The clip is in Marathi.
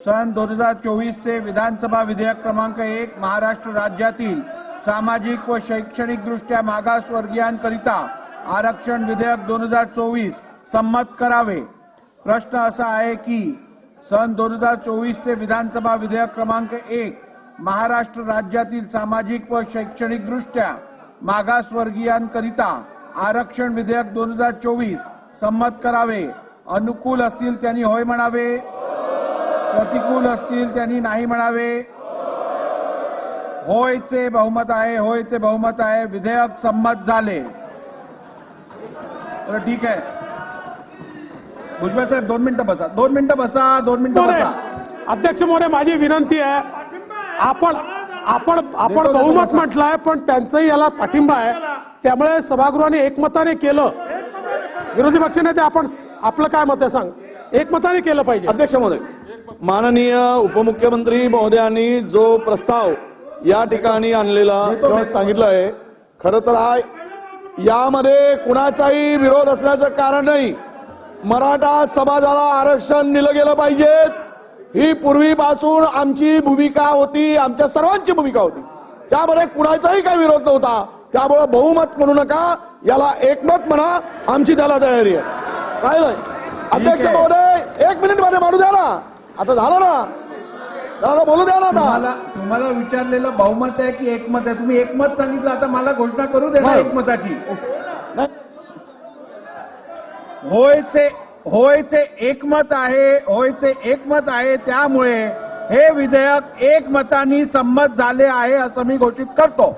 सन दोन हजार चोवीसचे विधानसभा विधेयक क्रमांक एक महाराष्ट्र राज्यातील सामाजिक व शैक्षणिकदृष्ट्या मागासवर्गीयांकरिता आरक्षण विधेयक दोन हजार चोवीस संमत करावे. प्रश्न असा आहे की सन दोन हजार चोवीसचे विधानसभा विधेयक क्रमांक एक महाराष्ट्र राज्यातील सामाजिक व शैक्षणिकदृष्ट्या मागासवर्गीयांकरिता आरक्षण विधेयक दोन हजार चोवीस संमत करावे. अनुकूल असतील त्यांनी होय म्हणावे. प्रतिकूल असतील त्यांनी नाही म्हणावे. होयचे बहुमत आहे होयचे बहुमत आहे. विधेयक संमत झाले. बरं ठीक आहे. भुजबळ साहेब दोन मिनिटं बसा. दोन मिनिटं बसा दोन मिनिटं बसा. अध्यक्ष महोदय माझी विनंती आहे आपण आपण आपण बहुमत. म्हटलंय पण त्यांचंही याला पाठिंबा आहे. त्यामुळे सभागृहाने एकमताने केलं. विरोधी पक्षनेते आपण आपलं काय मत आहे सांग? एकमताने केलं पाहिजे. अध्यक्ष महोदय माननीय उपमुख्यमंत्री महोदयांनी जो प्रस्ताव या ठिकाणी आणलेला किंवा सांगितलं आहे खरं तर हा यामध्ये कुणाचाही विरोध असण्याचं कारण नाही. मराठा समाजाला आरक्षण दिलं गेलं पाहिजे. ही पूर्वीपासून आमची भूमिका होती आमच्या सर्वांची भूमिका होती. त्यामध्ये कुणाचाही काही विरोध नव्हता. त्यामुळे बहुमत म्हणू नका याला एकमत म्हणा आमची त्याला तयारी आहे. काय नाही? अध्यक्ष. महोदय एक मिनिटमध्ये मानू द्या ना. आता झालं ना? त्याला बोलू द्या ना आता. तुम्हाला तुम्हाला विचारलेलं बहुमत आहे की एकमत आहे? तुम्ही एकमत सांगितलं आता मला घोषणा करू दे ना नाही. एकमताची. नाही. होयचे होयचे एकमत आहे होयचे एकमत आहे त्यामुळे हे विधेयक एकमताने संमत झाले आहे असं मी घोषित करतो.